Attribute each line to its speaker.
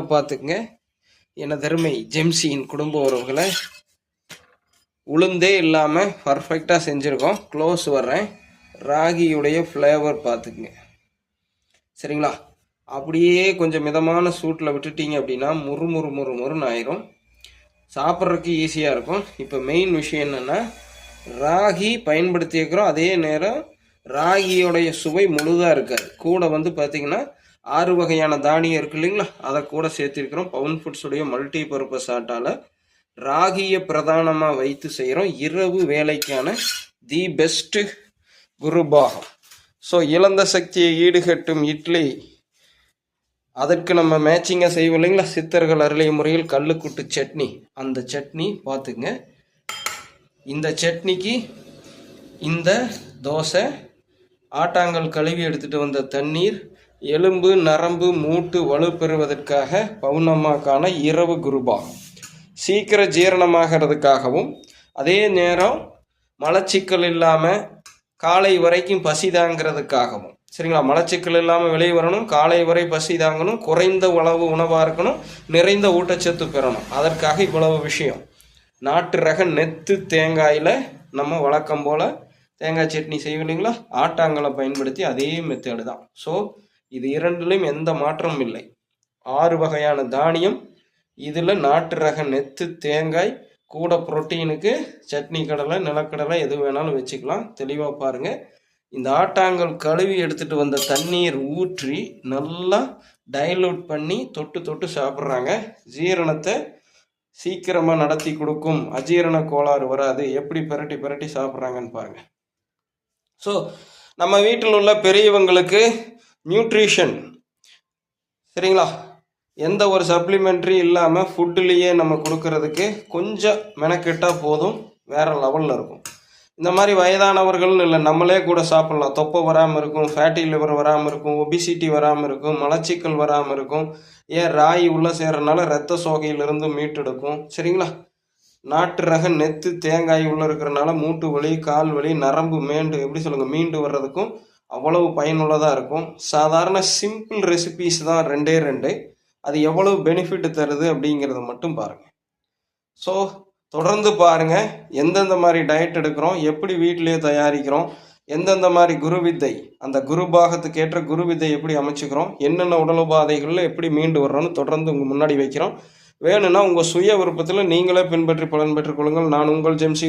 Speaker 1: பார்த்துக்குங்க என அருமை ஜெம்சியின் குடும்ப உறவுகளை உளுந்தே இல்லாமல் பர்ஃபெக்டாக செஞ்சுருக்கோம். க்ளோஸ் வர்றேன். ராகியுடைய ஃப்ளேவர் பார்த்துக்குங்க. சரிங்களா? அப்படியே கொஞ்சம் மிதமான சூட்டில் விட்டுட்டீங்க அப்படின்னா முறு முறு முறு முறுன்னு ஆயிரும். சாப்பிட்றதுக்கு ஈஸியாக இருக்கும். இப்போ மெயின் விஷயம் என்னென்னா ராகி பயன்படுத்தியிருக்கிறோம். அதே நேரம் ராகியோடைய சுவை முழுதாக இருக்காது. கூட வந்து பார்த்திங்கன்னா ஆறு வகையான தானியம் இருக்கு இல்லைங்களா? அதை கூட சேர்த்திருக்கிறோம் பவுன் ஃபுட்ஸுடைய மல்டி பர்பஸ் ஆட்டால் ராகியை பிரதானமாக வைத்து செய்கிறோம் இரவு வேலைக்கான தி பெஸ்ட்டு குருபாகம் ஸோ இழந்த சக்தியை ஈடுகட்டும் இட்லி. அதற்கு நம்ம மேட்சிங்காக செய்வோம் இல்லைங்களா? சித்தர்கள் அருளிய முறையில் கல்லுக்குட்டு சட்னி. அந்த சட்னி பார்த்துங்க. இந்த சட்னிக்கு இந்த தோசை ஆட்டாங்கல் கழுவி எடுத்துகிட்டு வந்த தண்ணீர் எலும்பு நரம்பு மூட்டு வலுப்பெறுவதற்காக பௌர்ணமாக்கான இரவு குருபா. சீக்கிர ஜீரணமாகிறதுக்காகவும் அதே நேரம் மலச்சிக்கல் இல்லாமல் காலை வரைக்கும் பசி தாங்கிறதுக்காகவும். சரிங்களா? மலச்சிக்கல் இல்லாமல் வெளியே வரணும் காலை வரை பசி தாங்கணும் குறைந்த உணவு உணவாக இருக்கணும் நிறைந்த ஊட்டச்சத்து பெறணும். அதற்காக இவ்வளவு விஷயம். நாட்டு ரக நெத்து தேங்காயில் நம்ம வழக்கம் போல் தேங்காய் சட்னி செய்வோம் இல்லைங்களா ஆட்டாங்கலை பயன்படுத்தி அதே மெத்தேடு தான். ஸோ இது இரண்டிலும் எந்த மாற்றமும் இல்லை. ஆறு வகையான தானியம் இதில் நாட்டு ரக நெத்து தேங்காய் கூட புரோட்டீனுக்கு சட்னி கடலை நிலக்கடலை எது வேணாலும் வச்சுக்கலாம். தெளிவாக பாருங்கள் இந்த ஆட்டாங்கல் கழுவி எடுத்துகிட்டு வந்த தண்ணீர் ஊற்றி நல்லா டைலூட் பண்ணி தொட்டு தொட்டு சாப்பிட்றாங்க. ஜீரணத்தை சீக்கிரமாக நடத்தி கொடுக்கும். அஜீரண கோளாறு வராது. எப்படி பிரட்டி பிரட்டி சாப்பிட்றாங்கன்னு பாருங்கள் ஸோ நம்ம வீட்டில் உள்ள பெரியவங்களுக்கு நியூட்ரிஷன் சரிங்களா? எந்த ஒரு சப்ளிமெண்ட்ரி இல்லாமல் ஃபுட்டுலேயே நம்ம கொடுக்கறதுக்கு கொஞ்சம் மெனக்கெட்டால் போதும் வேறு லெவலில் இருக்கும். இந்த மாதிரி வயதானவர்கள்னு இல்லை நம்மளே கூட சாப்பிட்லாம். தொப்பை வராமல் இருக்கும் ஃபேட்டி லிவர் வராமல் இருக்கும் ஒபிசிட்டி வராமல் இருக்கும் மலச்சிக்கல் வராமல் இருக்கும். ஏன் ராய் உள்ளே சேர்றதுனால ரத்த சோகையிலிருந்து மீட்டெடுக்கும். சரிங்களா? நாட்டு ரக நெத்து தேங்காய் உள்ளே இருக்கிறனால மூட்டு வலி கால் வலி நரம்பு மேண்டு எப்படி சொல்லுங்கள் மீண்டு வர்றதுக்கும் அவ்வளவு பயனுள்ளதாக இருக்கும். சாதாரண சிம்பிள் ரெசிபீஸ் தான் ரெண்டே ரெண்டு. அது எவ்வளவு பெனிஃபிட் தருது அப்படிங்கிறத மட்டும் பாருங்கள் ஸோ தொடர்ந்து பாருங்கள் எந்தெந்த மாதிரி டயட் எடுக்கிறோம் எப்படி வீட்டிலேயே தயாரிக்கிறோம் எந்தெந்த மாதிரி குரு வித்தை அந்த குரு பாகத்துக்கு ஏற்ற குரு வித்தை எப்படி அமைச்சுக்கிறோம் என்னென்ன உடல் உபாதைகளில் எப்படி மீண்டு வர்றோம்னு தொடர்ந்து உங்கள் முன்னாடி வைக்கிறோம். வேணும்னா உங்கள் சுய விருப்பத்தில் நீங்களே பின்பற்றி பலன் பெற்றுக்கொள்ளுங்கள் நான் உங்கள் ஜெம்சி